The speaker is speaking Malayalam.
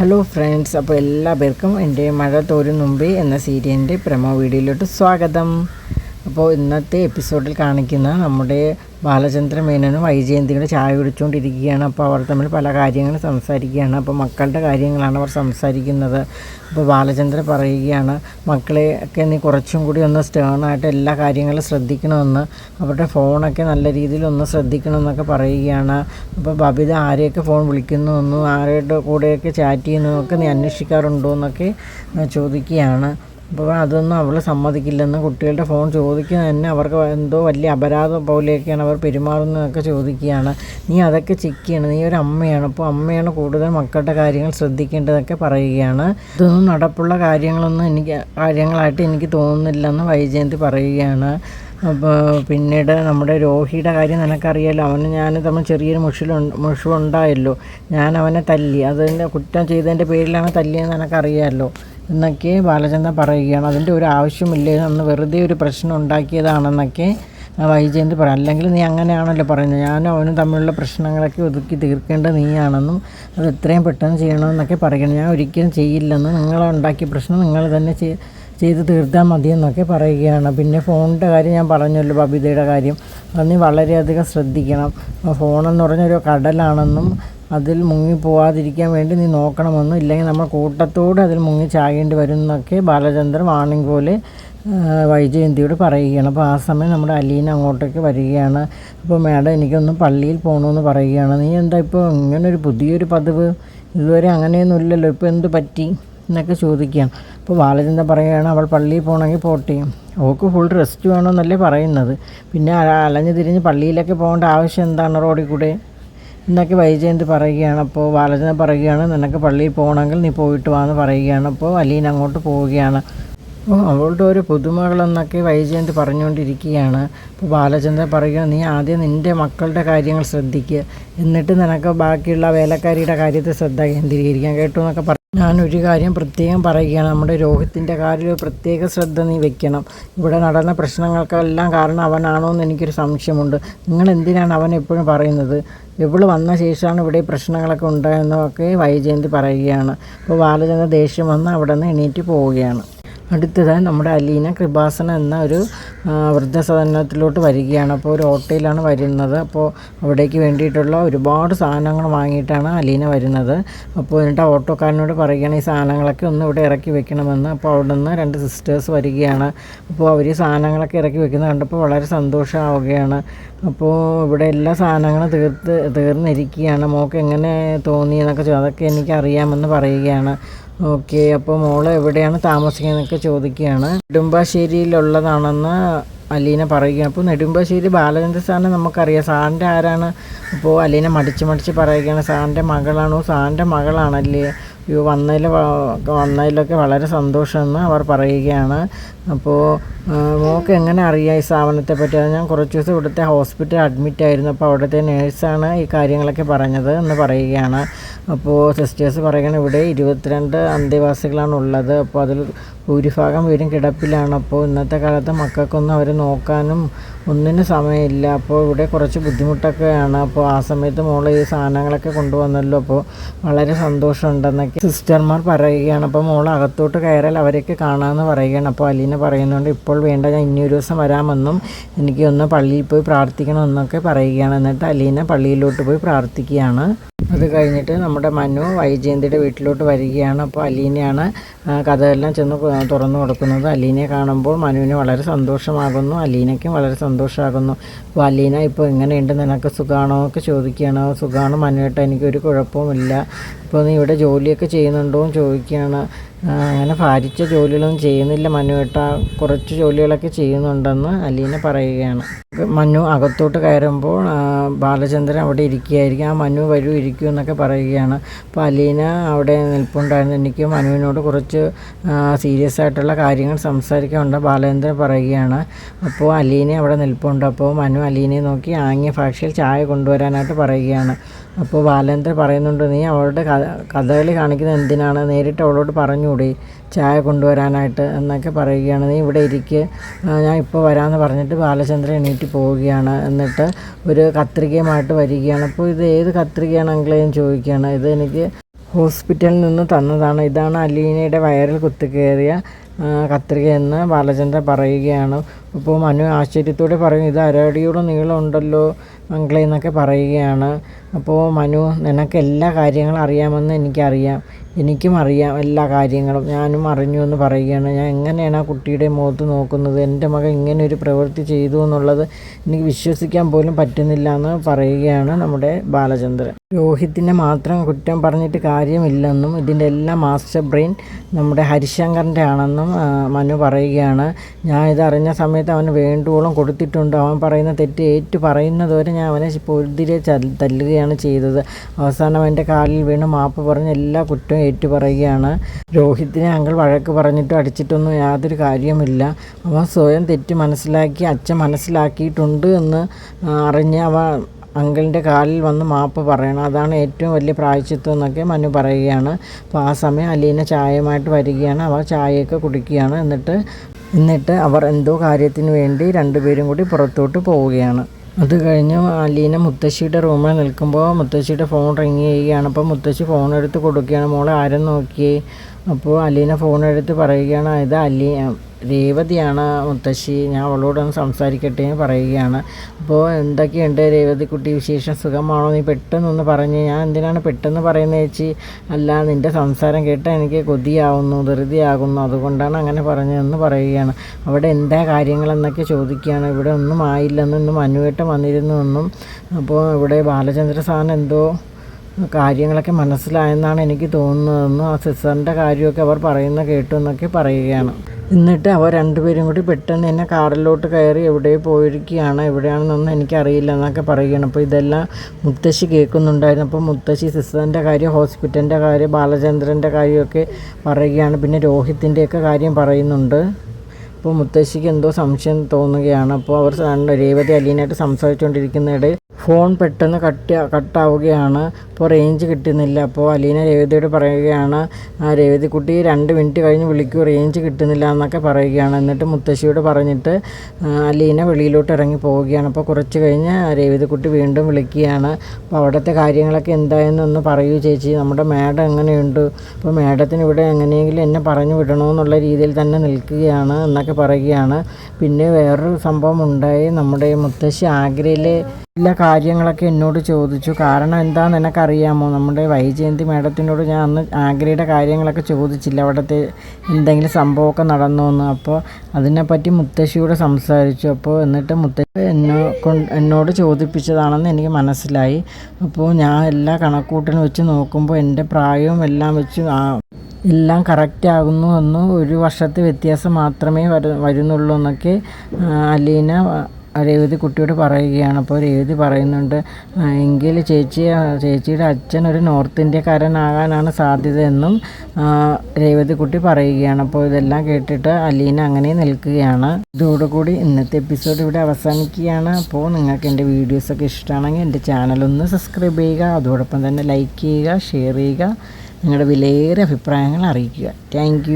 ഹലോ ഫ്രണ്ട്സ് അപ്പോൾ എല്ലാവർക്കും എന്റെ മഴ തോരും മുമ്പേ എന്ന സീരിയലിന്റെ പ്രമോ വീഡിയോയിലോട്ട് സ്വാഗതം. അപ്പോൾ ഇന്നത്തെ എപ്പിസോഡിൽ കാണിക്കുന്ന നമ്മുടെ ബാലചന്ദ്ര മേനോനും വൈജയന്തിയുടെ ചായ കുടിച്ചുകൊണ്ടിരിക്കുകയാണ്. അപ്പോൾ അവർ തമ്മിൽ പല കാര്യങ്ങളും സംസാരിക്കുകയാണ്. അപ്പോൾ മക്കളുടെ കാര്യങ്ങളാണ് അവർ സംസാരിക്കുന്നത്. അപ്പോൾ ബാലചന്ദ്രൻ പറയുകയാണ് മക്കളെ ഒക്കെ നീ കുറച്ചും കൂടി ഒന്ന് സ്റ്റേണായിട്ട് എല്ലാ കാര്യങ്ങളും ശ്രദ്ധിക്കണമെന്ന്. അവരുടെ ഫോണൊക്കെ നല്ല രീതിയിൽ ഒന്ന് ശ്രദ്ധിക്കണമെന്നൊക്കെ പറയുകയാണ്. അപ്പോൾ ബബിത ആരെയൊക്കെ ഫോൺ വിളിക്കുന്നു എന്നും ആരുടെ കൂടെയൊക്കെ ചാറ്റ് ചെയ്യുന്നതൊക്കെ നീ അന്വേഷിക്കാറുണ്ടോ എന്നൊക്കെ ചോദിക്കുകയാണ്. അപ്പോൾ അതൊന്നും അവൾ സമ്മതിക്കില്ലെന്ന് കുട്ടികളുടെ ഫോൺ ചോദിക്കുന്നത് തന്നെ അവർക്ക് എന്തോ വലിയ അപരാധം പോലെയൊക്കെയാണ് അവർ പെരുമാറുന്നതൊക്കെ ചോദിക്കുകയാണ്. നീ അതൊക്കെ ചിക്കിയാണ് നീ ഒരു അമ്മയാണ്. അപ്പോൾ അമ്മയാണ് കൂടുതൽ മക്കളുടെ കാര്യങ്ങൾ ശ്രദ്ധിക്കേണ്ടതൊക്കെ പറയുകയാണ്. ഇതൊന്നും നടപ്പുള്ള കാര്യങ്ങളൊന്നും എനിക്ക് കാര്യങ്ങളായിട്ട് എനിക്ക് തോന്നുന്നില്ലെന്ന് വൈജയന്തി പറയുകയാണ്. അപ്പോൾ പിന്നീട് നമ്മുടെ രോഹിയുടെ കാര്യം നിനക്കറിയാലോ. അവന് ഞാൻ തമ്മിൽ ചെറിയൊരു മുഷിലു മുഷിവുണ്ടായല്ലോ. ഞാൻ അവനെ തല്ലി. അതിന്റെ കുറ്റം ചെയ്തതിന്റെ പേരിലാണ് തല്ലിയെന്ന് നിനക്കറിയാമല്ലോ എന്നൊക്കെ ബാലചന്ദ്രൻ പറയുകയാണ്. അതിന്റെ ഒരു ആവശ്യമില്ല? അന്ന് വെറുതെ ഒരു പ്രശ്നം ഉണ്ടാക്കിയതാണെന്നൊക്കെ വൈജയന്ത് പറയാം അല്ലെങ്കിൽ നീ അങ്ങനെയാണല്ലോ പറയുന്നത് ഞാനും അവനും തമ്മിലുള്ള പ്രശ്നങ്ങളൊക്കെ ഒതുക്കി തീർക്കേണ്ട നീയാണെന്നും അത് എത്രയും പെട്ടെന്ന് ചെയ്യണമെന്നൊക്കെ പറയണം. ഞാൻ ഒരിക്കലും ചെയ്യില്ലെന്ന് നിങ്ങൾ ഉണ്ടാക്കിയ പ്രശ്നം നിങ്ങൾ തന്നെ ചെയ് ചെയ്ത് തീർത്താൽ മതിയെന്നൊക്കെ പറയുകയാണ്. പിന്നെ ഫോണിന്റെ കാര്യം ഞാൻ പറഞ്ഞല്ലോ ബബിതയുടെ കാര്യം. അത് നീ വളരെയധികം ശ്രദ്ധിക്കണം. ഫോണെന്ന് പറഞ്ഞൊരു കടലാണെന്നും അതിൽ മുങ്ങി പോവാതിരിക്കാൻ വേണ്ടി നീ നോക്കണമെന്നും ഇല്ലെങ്കിൽ നമ്മൾ കൂട്ടത്തോടെ അതിൽ മുങ്ങി ചാകേണ്ടി വരും എന്നൊക്കെ ബാലചന്ദ്രൻ വാണിംഗ് പോലെ വൈജയന്തിയോട് പറയുകയാണ്. അപ്പോൾ ആ സമയം നമ്മുടെ അലീന അങ്ങോട്ടേക്ക് വരികയാണ്. അപ്പോൾ മാഡം എനിക്കൊന്ന് പള്ളിയിൽ പോകണമെന്ന് പറയുകയാണ്. നീ എന്താ ഇപ്പോൾ ഇങ്ങനൊരു പുതിയൊരു പതിവ്? ഇതുവരെ അങ്ങനെയൊന്നും ഇല്ലല്ലോ ഇപ്പോൾ എന്ത് പറ്റി? എന്നൊക്കെ ചോദിക്കുകയാണ്. അപ്പോൾ ബാലചന്ദ്രൻ പറയുകയാണ് അവൾ പള്ളിയിൽ പോകണമെങ്കിൽ പോട്ടെ. ഓക്ക് ഫുൾ റെസ്റ്റ് വേണമെന്നല്ലേ പറയുന്നത്. പിന്നെ അല- അലഞ്ഞു തിരിഞ്ഞ് പള്ളിയിലൊക്കെ പോകേണ്ട ആവശ്യം എന്താണ് റോഡിൽ കൂടെ? എന്നൊക്കെ വൈജയന്ത് പറയുകയാണ്. അപ്പോൾ ബാലചന്ദ്രൻ പറയുകയാണ് നിനക്ക് പള്ളിയിൽ പോകണമെങ്കിൽ നീ പോയിട്ട് വാന്ന് പറയുകയാണ്. അപ്പോൾ അലീൻ അങ്ങോട്ട് പോവുകയാണ്. അപ്പോൾ അവളുടെ ഒരു പുതുമകളെന്നൊക്കെ വൈജയന്ത് പറഞ്ഞുകൊണ്ടിരിക്കുകയാണ്. അപ്പോൾ ബാലചന്ദ്രൻ പറയുക നീ ആദ്യം നിന്റെ മക്കളുടെ കാര്യങ്ങൾ ശ്രദ്ധിക്കുക എന്നിട്ട് നിനക്ക് ബാക്കിയുള്ള വേലക്കാരിയുടെ കാര്യത്തിൽ ശ്രദ്ധ കേന്ദ്രീകരിക്കാം കേട്ടോ എന്നൊക്കെ ഒരു കാര്യം പ്രത്യേകം പറയുകയാണ്. നമ്മുടെ രോഹിത്തിന്റെ കാര്യം പ്രത്യേക ശ്രദ്ധ നീ വെക്കണം. ഇവിടെ നടന്ന പ്രശ്നങ്ങൾക്കെല്ലാം കാരണം അവനാണോ എന്ന് എനിക്കൊരു സംശയമുണ്ട്. നിങ്ങൾ എന്തിനാണ് അവൻ എപ്പോഴും പറയുന്നത്? ഇവൾ വന്ന ശേഷമാണ് ഇവിടെ പ്രശ്നങ്ങളൊക്കെ ഉണ്ടായെന്നൊക്കെ വൈജയന്തി പറയുകയാണ്. അപ്പോൾ ബാലചന്ദ്ര ദേഷ്യം വന്ന് അവിടെ നിന്ന് എണീറ്റ് പോവുകയാണ്. അടുത്തതായി നമ്മുടെ അലീന കൃപാസന എന്ന ഒരു വൃദ്ധസദനത്തിലോട്ട് വരികയാണ്. അപ്പോൾ ഒരു ഓട്ടോയിലാണ് വരുന്നത്. അപ്പോൾ അവിടേക്ക് വേണ്ടിയിട്ടുള്ള ഒരുപാട് സാധനങ്ങൾ വാങ്ങിയിട്ടാണ് അലീന വരുന്നത്. അപ്പോൾ എന്നിട്ട് ഓട്ടോക്കാരനോട് പറയുകയാണ് ഈ സാധനങ്ങളൊക്കെ ഒന്ന് ഇവിടെ ഇറക്കി വെക്കണമെന്ന്. അപ്പോൾ അവിടെ നിന്ന് രണ്ട് സിസ്റ്റേഴ്സ് വരികയാണ്. അപ്പോൾ അവർ സാധനങ്ങളൊക്കെ ഇറക്കി വെക്കുന്നത് കണ്ടപ്പോൾ വളരെ സന്തോഷമാവുകയാണ്. അപ്പോൾ ഇവിടെ എല്ലാ സാധനങ്ങളും തീർത്ത് തീർന്നിരിക്കുകയാണ്. മോൾക്ക് എങ്ങനെ തോന്നി എന്നൊക്കെ അതൊക്കെ എനിക്ക് അറിയാമെന്ന് പറയുകയാണ്. ഓക്കെ അപ്പോൾ മോൾ എവിടെയാണ് താമസിക്കുന്നതൊക്കെ ചോദിക്കുകയാണ്. നെടുമ്പാശ്ശേരിയിലുള്ളതാണെന്ന് അലീന പറയുകയാണ്. അപ്പോൾ നെടുമ്പാശ്ശേരി ബാലചന്ദ്ര സാറിനെ നമുക്കറിയാം. സാറിന്റെ ആരാണ്? അപ്പോൾ അലീന മടിച്ച് മടിച്ച് പറയുകയാണ്. സാറിന്റെ മകളാണോ? സാറിന്റെ മകളാണല്ലേ? അയ്യോ വന്നതിൽ വന്നതിലൊക്കെ വളരെ സന്തോഷമെന്ന് അവർ പറയുകയാണ്. അപ്പോൾ മോൾക്ക് എങ്ങനെ അറിയാം ഈ സ്ഥാപനത്തെ പറ്റി? അത് ഞാൻ കുറച്ച് ദിവസം ഇവിടുത്തെ ഹോസ്പിറ്റലിൽ അഡ്മിറ്റ് ആയിരുന്നു. അപ്പോൾ അവിടുത്തെ നേഴ്സാണ് ഈ കാര്യങ്ങളൊക്കെ പറഞ്ഞത് എന്ന് പറയുകയാണ്. അപ്പോൾ സിസ്റ്റേഴ്സ് പറയുകയാണ് ഇവിടെ ഇരുപത്തിരണ്ട് അന്തേവാസികളാണ് ഉള്ളത് അപ്പോൾ അതിൽ ഭൂരിഭാഗം പേരും കിടപ്പിലാണ്. അപ്പോൾ ഇന്നത്തെ കാലത്ത് മക്കൾക്കൊന്നും അവരെ നോക്കാനും ഒന്നിനും സമയമില്ല. അപ്പോൾ ഇവിടെ കുറച്ച് ബുദ്ധിമുട്ടൊക്കെയാണ്. അപ്പോൾ ആ സമയത്ത് മോൾ ഈ സാധനങ്ങളൊക്കെ കൊണ്ടുവന്നല്ലോ. അപ്പോൾ വളരെ സന്തോഷമുണ്ടെന്നൊക്കെ സിസ്റ്റർമാർ പറയുകയാണ്. അപ്പോൾ മോൾ അകത്തോട്ട് കയറാൽ അവരൊക്കെ കാണാമെന്ന് പറയുകയാണ്. അപ്പോൾ അലീന പറയുന്നുണ്ട് ഇപ്പോൾ വേണ്ട ഞാൻ ഇനി ഒരു ദിവസം വരാമെന്നും എനിക്ക് ഒന്ന് പള്ളിയിൽ പോയി പ്രാർത്ഥിക്കണമെന്നൊക്കെ പറയുകയാണ്. എന്നിട്ട് അലീന പള്ളിയിലോട്ട് പോയി പ്രാർത്ഥിക്കുകയാണ്. അത് കഴിഞ്ഞിട്ട് നമ്മുടെ മനു വൈജയന്തിയുടെ വീട്ടിലോട്ട് വരികയാണ്. അപ്പോൾ അലീനയാണ് കഥയെല്ലാം ചെന്ന് തുറന്നു കൊടുക്കുന്നത്. അലീനയെ കാണുമ്പോൾ മനുവിന് വളരെ സന്തോഷമാകുന്നു. അലീനയ്ക്കും വളരെ സന്തോഷമാകുന്നു. അപ്പോൾ അലീന ഇപ്പോൾ എങ്ങനെയുണ്ട്? നിനക്ക് സുഖമാണോ ഒക്കെ ചോദിക്കുകയാണ്. സുഖമാണ് മനുവേട്ട എനിക്കൊരു കുഴപ്പവുമില്ല. ഇപ്പോൾ നീ ഇവിടെ ജോലിയൊക്കെ ചെയ്യുന്നുണ്ടോ എന്ന് ചോദിക്കുകയാണ്. അങ്ങനെ ഭാരിച്ച ജോലികളൊന്നും ചെയ്യുന്നില്ല മനുവേട്ട. കുറച്ച് ജോലികളൊക്കെ ചെയ്യുന്നുണ്ടെന്ന് അലീന പറയുകയാണ്. മനു അകത്തോട്ട് കയറുമ്പോൾ ബാലചന്ദ്രൻ അവിടെ ഇരിക്കുകയായിരിക്കും. ആ മനു വരൂ ഇരിക്കൂ എന്നൊക്കെ പറയുകയാണ്. അപ്പോൾ അലീന അവിടെ നിൽപ്പുണ്ടായിരുന്നു. എനിക്ക് മനുവിനോട് കുറച്ച് സീരിയസ് ആയിട്ടുള്ള കാര്യങ്ങൾ സംസാരിക്കാനുണ്ട് ബാലചന്ദ്രൻ പറയുകയാണ്. അപ്പോൾ അലീന അവിടെ നിൽപ്പുണ്ട്. അപ്പോൾ മനു അലീനയെ നോക്കി ആംഗ്യ ഭാഷയിൽ ചായ കൊണ്ടുവരാനായിട്ട് പറയുകയാണ്. അപ്പോൾ ബാലചന്ദ്രൻ പറയുന്നുണ്ട് നീ അവളുടെ കഥകളി കാണിക്കുന്നത് എന്തിനാണ്? നേരിട്ട് അവളോട് പറഞ്ഞുകൂടി? ചായ കൊണ്ടുവരാനായിട്ട് എന്നൊക്കെ പറയുകയാണ്. നീ ഇവിടെ ഇരിക്ക്. ഞാൻ ഇപ്പോൾ വരാമെന്ന് പറഞ്ഞിട്ട് ബാലചന്ദ്രൻ എണീറ്റ് പോവുകയാണ്. എന്നിട്ട് ഒരു കത്രികയുമായിട്ട് വരികയാണ്. അപ്പോൾ ഇത് ഏത് കത്രികയാണ് അങ്കിളേയും ചോദിക്കുകയാണ്. ഇത് എനിക്ക് ഹോസ്പിറ്റലിൽ നിന്ന് തന്നതാണ്. ഇതാണ് അലീനയുടെ വയറിൽ കുത്തിക്കയറിയ കത്രികയെന്ന് ബാലചന്ദ്രൻ പറയുകയാണ്. അപ്പോൾ മനു ആശ്ചര്യത്തോടെ പറയും ഇത് അരടിയോളം നീളമുണ്ടല്ലോ മംഗളെ എന്നൊക്കെ പറയുകയാണ്. അപ്പോൾ മനു നിനക്ക് എല്ലാ കാര്യങ്ങളും അറിയാമെന്ന് എനിക്കറിയാം. എനിക്കും അറിയാം എല്ലാ കാര്യങ്ങളും. ഞാനും അറിഞ്ഞു എന്ന് പറയുകയാണ്. ഞാൻ എങ്ങനെയാണ് ആ കുട്ടിയുടെ മുഖത്ത് നോക്കുന്നത്? എന്റെ മകൻ ഇങ്ങനെ ഒരു പ്രവൃത്തി ചെയ്തു എന്നുള്ളത് എനിക്ക് വിശ്വസിക്കാൻ പോലും പറ്റുന്നില്ല എന്ന് പറയുകയാണ് നമ്മുടെ ബാലചന്ദ്രൻ. രോഹിത്തിനെ മാത്രം കുറ്റം പറഞ്ഞിട്ട് കാര്യമില്ലെന്നും ഇതിന്റെ എല്ലാ മാസ്റ്റർ ബ്രെയിൻ നമ്മുടെ ഹരിശങ്കറിന്റെ ആണെന്നും മനു പറയുകയാണ്. ഞാൻ ഇതറിഞ്ഞ സമയത്ത് അവന് വേണ്ടുവോളം കൊടുത്തിട്ടുണ്ട്. അവൻ പറയുന്ന തെറ്റ് ഏറ്റു പറയുന്നതുവരെ ഞാൻ അവനെ പൊതിരെ തല്ലുകയാണ് ചെയ്തത്. അവസാനം എന്റെ കാലിൽ വീണ് മാപ്പ് പറഞ്ഞ് എല്ലാ കുറ്റവും ഏറ്റു പറയുകയാണ്. രോഹിത്തിനെ അങ്കിൾ വഴക്ക് പറഞ്ഞിട്ടും അടിച്ചിട്ടൊന്നും യാതൊരു കാര്യമില്ല അവൻ സ്വയം തെറ്റ് മനസ്സിലാക്കി അച്ഛൻ മനസ്സിലാക്കിയിട്ടുണ്ട് എന്ന് അറിഞ്ഞ് അവ അങ്കിളിന്റെ കാലിൽ വന്ന് മാപ്പ് പറയണം. അതാണ് ഏറ്റവും വലിയ പ്രായച്ചിത്വം എന്നൊക്കെ മനു പറയുകയാണ്. അപ്പോൾ ആ സമയം അലീന ചായയുമായിട്ട് വരികയാണ്. അവ ചായയൊക്കെ കുടിക്കുകയാണ്. എന്നിട്ട് എന്നിട്ട് അവർ എന്തോ കാര്യത്തിന് വേണ്ടി രണ്ടുപേരും കൂടി പുറത്തോട്ട് പോവുകയാണ്. അത് കഴിഞ്ഞ് അലീന മുത്തശ്ശിയുടെ റൂമിൽ നിൽക്കുമ്പോൾ മുത്തശ്ശിയുടെ ഫോൺ റിങ് ചെയ്യുകയാണ്. അപ്പോൾ മുത്തശ്ശി ഫോൺ എടുത്ത് കൊടുക്കുകയാണ് മോളെ ആരും നോക്കിയേ? അപ്പോൾ അലീന ഫോൺ എടുത്ത് പറയുകയാണ് ഇത് അലി രേവതിയാണ് മുത്തശ്ശി. ഞാൻ അവളോടൊന്ന് സംസാരിക്കട്ടെ എന്ന് പറയുകയാണ്. അപ്പോൾ എന്തൊക്കെയുണ്ട് രേവതിക്കുട്ടി വിശേഷം? സുഖമാണോ? നീ പെട്ടെന്നൊന്ന് പറഞ്ഞ് ഞാൻ എന്തിനാണ് പെട്ടെന്ന് പറയുന്നത് ചേച്ചി? അല്ല നിന്റെ സംസാരം കേട്ടാൽ എനിക്ക് കൊതിയാവുന്നു ധൃതിയാകുന്നു. അതുകൊണ്ടാണ് അങ്ങനെ പറഞ്ഞതെന്ന് പറയുകയാണ്. അവിടെ എന്താ കാര്യങ്ങളെന്നൊക്കെ ചോദിക്കുകയാണ്. ഇവിടെ ഒന്നും ആയില്ലെന്നും ഇന്നും വന്നിരുന്നു എന്നും. അപ്പോൾ ഇവിടെ ബാലചന്ദ്ര സാറിന് എന്തോ കാര്യങ്ങളൊക്കെ മനസ്സിലായെന്നാണ് എനിക്ക് തോന്നുന്നതെന്നും ആ സിസ്റ്ററിന്റെ കാര്യമൊക്കെ അവർ പറയുന്ന കേട്ടു എന്നൊക്കെ പറയുകയാണ്. എന്നിട്ട് അവർ രണ്ടുപേരും കൂടി പെട്ടെന്ന് തന്നെ കാറിലോട്ട് കയറി എവിടെ പോയിരിക്കുകയാണ് എവിടെയാണെന്നൊന്നും എനിക്കറിയില്ല എന്നൊക്കെ പറയുകയാണ്. അപ്പോൾ ഇതെല്ലാം മുത്തശ്ശി കേൾക്കുന്നുണ്ടായിരുന്നു. അപ്പോൾ മുത്തശ്ശി സിസ്റ്ററിന്റെ കാര്യം ഹോസ്പിറ്റലിന്റെ കാര്യം ബാലചന്ദ്രന്റെ കാര്യമൊക്കെ പറയുകയാണ്. പിന്നെ രോഹിത്തിന്റെയൊക്കെ കാര്യം പറയുന്നുണ്ട്. അപ്പോൾ മുത്തശ്ശിക്ക് എന്തോ സംശയം തോന്നുകയാണ്. അപ്പോൾ അവർ രേവതി അലീനായിട്ട് സംസാരിച്ചുകൊണ്ടിരിക്കുന്നതിടെ ഫോൺ പെട്ടെന്ന് കട്ട് കട്ടാവുകയാണ്. അപ്പോൾ റേഞ്ച് കിട്ടുന്നില്ല. അപ്പോൾ അലീന രേവതിയോട് പറയുകയാണ് "ആ, രേവതി കുട്ടി രണ്ട് മിനിറ്റ് കഴിഞ്ഞ് വിളിക്കൂ. റേഞ്ച് കിട്ടുന്നില്ല എന്നൊക്കെ പറയുകയാണ്. എന്നിട്ട് മുത്തശ്ശിയോട് പറഞ്ഞിട്ട് അലീന വെളിയിലോട്ട് ഇറങ്ങി പോവുകയാണ്. അപ്പോൾ കുറച്ച് കഴിഞ്ഞ് രേവതി കുട്ടി വീണ്ടും വിളിക്കുകയാണ്. അപ്പോൾ അവിടുത്തെ കാര്യങ്ങളൊക്കെ എന്തായെന്നൊന്ന് പറയൂ ചേച്ചി. നമ്മുടെ മാഡം എങ്ങനെയുണ്ട്? അപ്പോൾ മാഡത്തിന് ഇവിടെ എങ്ങനെയെങ്കിലും എന്നെ പറഞ്ഞു വിടണമെന്നുള്ള രീതിയിൽ തന്നെ നിൽക്കുകയാണ് എന്നൊക്കെ പറയുകയാണ്. പിന്നെ വേറൊരു സംഭവം ഉണ്ടായി. നമ്മുടെ മുത്തശ്ശി ആഗ്രയിലെ എല്ലാ കാര്യങ്ങളൊക്കെ എന്നോട് ചോദിച്ചു. കാരണം എന്താണെന്ന് എനിക്കറിയാമോ നമ്മുടെ വൈജയന്തി മാഡത്തിനോട് ഞാൻ അന്ന് ആഗ്രയുടെ കാര്യങ്ങളൊക്കെ ചോദിച്ചില്ല. അവിടുത്തെ എന്തെങ്കിലും സംഭവമൊക്കെ നടന്നു എന്ന് അപ്പോൾ അതിനെപ്പറ്റി മുത്തശ്ശിയോട് സംസാരിച്ചു. അപ്പോൾ എന്നിട്ട് മുത്തശ്ശി എന്നോ എന്നോട് ചോദിപ്പിച്ചതാണെന്ന് എനിക്ക് മനസ്സിലായി. അപ്പോൾ ഞാൻ എല്ലാ കണക്കൂട്ടിനും വെച്ച് നോക്കുമ്പോൾ എന്റെ പ്രായവും എല്ലാം വെച്ച് ആ എല്ലാം കറക്റ്റ് ആകുന്നു എന്ന് ഒരു വർഷത്തെ വ്യത്യാസം മാത്രമേ വരു വരുന്നുള്ളൂ എന്നൊക്കെ അലീന രേവതി കുട്ടിയോട് പറയുകയാണ്. അപ്പോൾ രേവതി പറയുന്നുണ്ട് "ആ, എങ്കിൽ ചേച്ചി ചേച്ചിയുടെ അച്ഛൻ ഒരു നോർത്ത് ഇന്ത്യക്കാരനാകാനാണ് സാധ്യതയെന്നും രേവതി കുട്ടി പറയുകയാണ്. അപ്പോൾ ഇതെല്ലാം കേട്ടിട്ട് അലീന അങ്ങനെ നിൽക്കുകയാണ്. ഇതോടുകൂടി ഇന്നത്തെ എപ്പിസോഡ് ഇവിടെ അവസാനിക്കുകയാണ്. അപ്പോൾ നിങ്ങൾക്ക് എന്റെ വീഡിയോസൊക്കെ ഇഷ്ടമാണെങ്കിൽ എന്റെ ചാനലൊന്ന് സബ്സ്ക്രൈബ് ചെയ്യുക അതോടൊപ്പം തന്നെ ലൈക്ക് ചെയ്യുക ഷെയർ ചെയ്യുക നിങ്ങളുടെ വിലയേറെ അഭിപ്രായങ്ങൾ അറിയിക്കുക. താങ്ക്